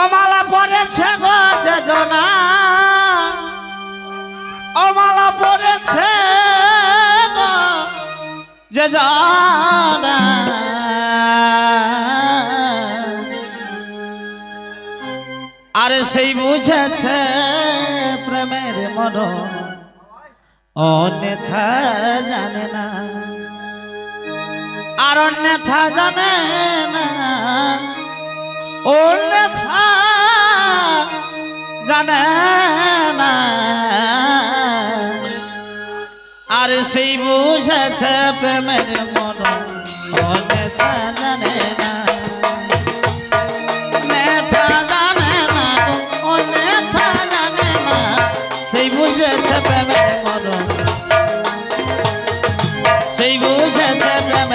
অমালা পড়েছে গো যে জনা অমালা পড়েছে গো যে জনা আরে সেই বুঝেছে প্রেমের মরণ। অন্যথা জানে না। আর অন্যথা জানে না। জানে না। আর সেই বুঝেছে প্রেমের মন অন্যথা জানে না। সেই বুঝেছে প্রেমের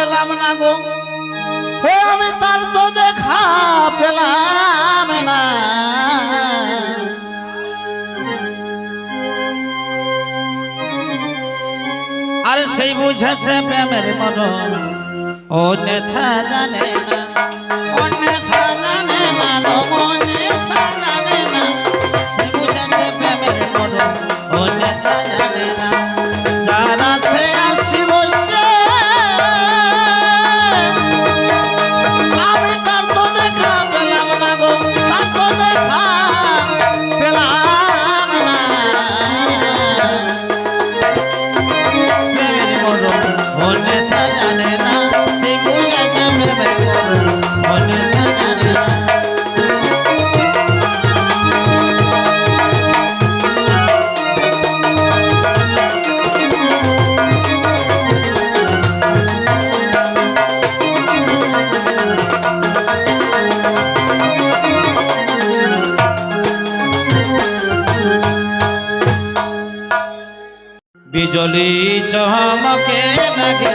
পেলাম না গো। ও আমি তার তো দেখা পেলাম না। আর সেই বুঝেছে প্রেমের মন। ও নেথা জানে না। বিজলি চমকে নাগে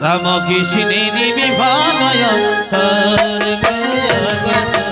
রামকৃষ্ণের বিভানয় তর জগত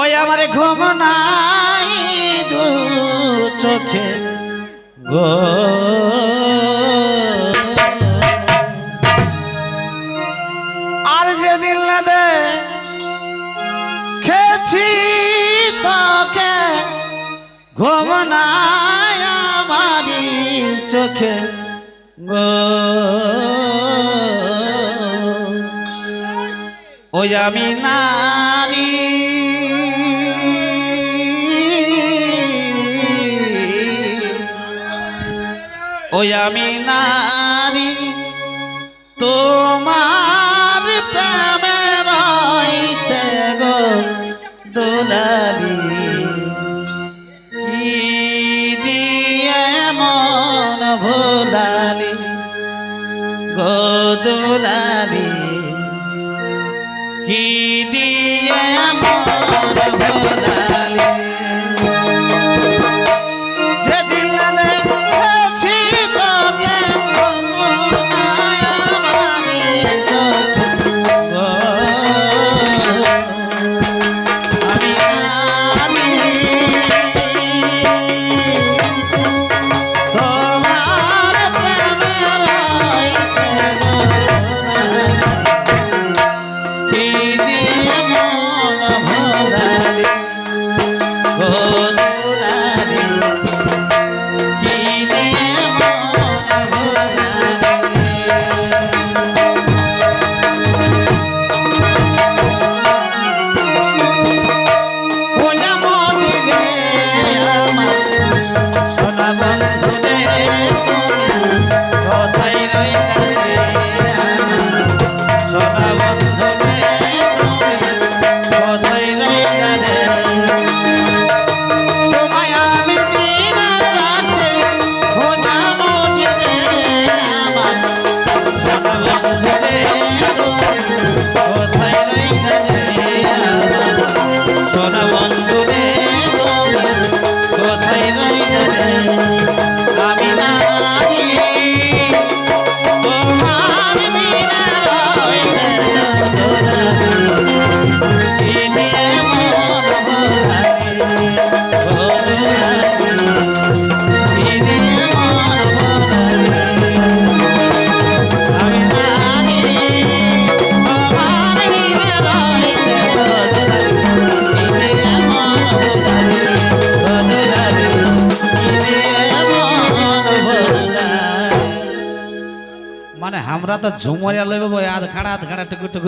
ওই আমার ঘুম নাই দু চোখে। গো আর যেদিন না দে খেছি তোকে, ঘুম নাই আমার চোখে। গো ওই আমি নারী ওই আমি নারী, তোমার প্রেমে রইতে গো দোলারি কি দিয়ে মন ভোলারি গো দোলারি কি me. আমরা তো ঝুমরে লইব আধ খাড়া আধ খাড়া টুকু টুকু।